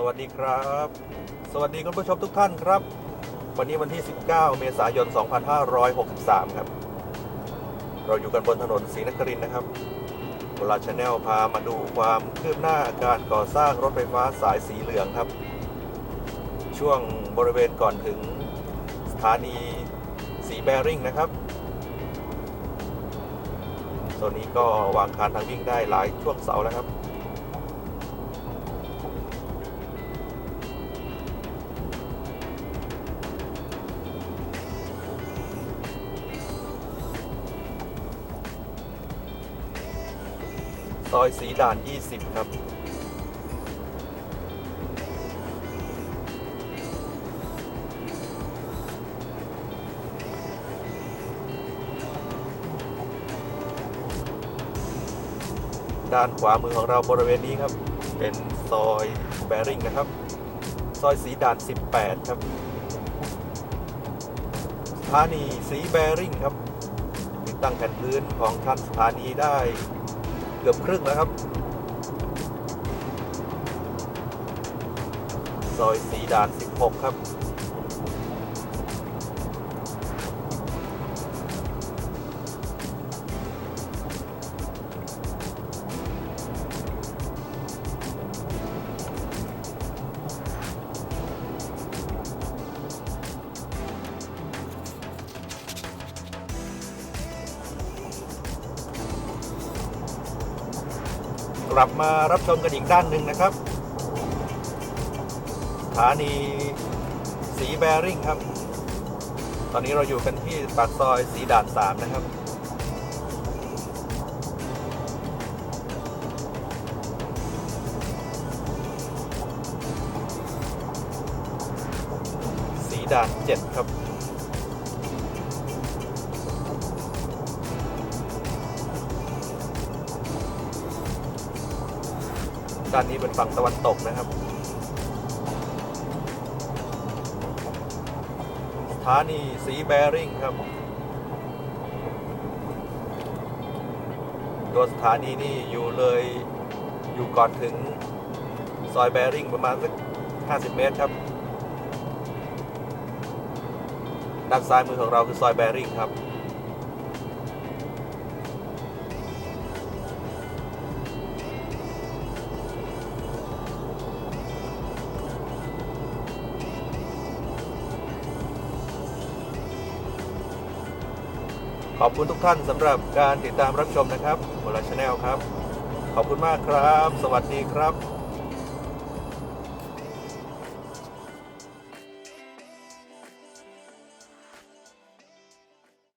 สวัสดีครับ สวัสดีคุณผู้ชมทุกท่านครับ วันนี้วันที่ 19 เมษายน 2563 ครับ เราอยู่กันบนถนนศรีนครินนะครับเวลาชาแนลพามาดูความคืบหน้าการก่อสร้างรถไฟฟ้าสายสีเหลืองครับ ช่วงบริเวณก่อนถึงสถานีสีแบริ่งนะครับโซนนี้ก็วางคานทางวิ่งได้หลายช่วงเสาแล้วครับ ซอยสีด่าน 20 ครับ ด้านขวามือของเราบริเวณนี้ครับ เป็นซอยแบริ่งนะครับ ซอยสีด่าน 18 ครับสถานีสีแบริ่งครับ ติดตั้งแผ่นพื้นของชั้นสถานีได้ กือบครึ่งแล้วครับ ซอยสีด่าน 16 ครับ ลับมารับชมกันอีกด้านหนึ่งนะครับสถานีสีแบริ่งครับ ตอนนี้เราอยู่กันที่ปากซอยสีด่านสามนะครับ สีด่านเจ็ดครับ ด้านนี้เป็นฝั่งตะวันตกนะครับ สถานีสีแบริ่งครับ ตัวสถานีนี่อยู่เลยอยู่ก่อนถึงซอยแบริ่งประมาณสัก 50 เมตรครับ ด้านซ้ายมือของเราคือซอยแบริ่งครับ ขอบคุณทุกท่านสำหรับการติดตามรับชมนะครับโมลาชแนลครับ ขอบคุณมากครับ สวัสดีครับ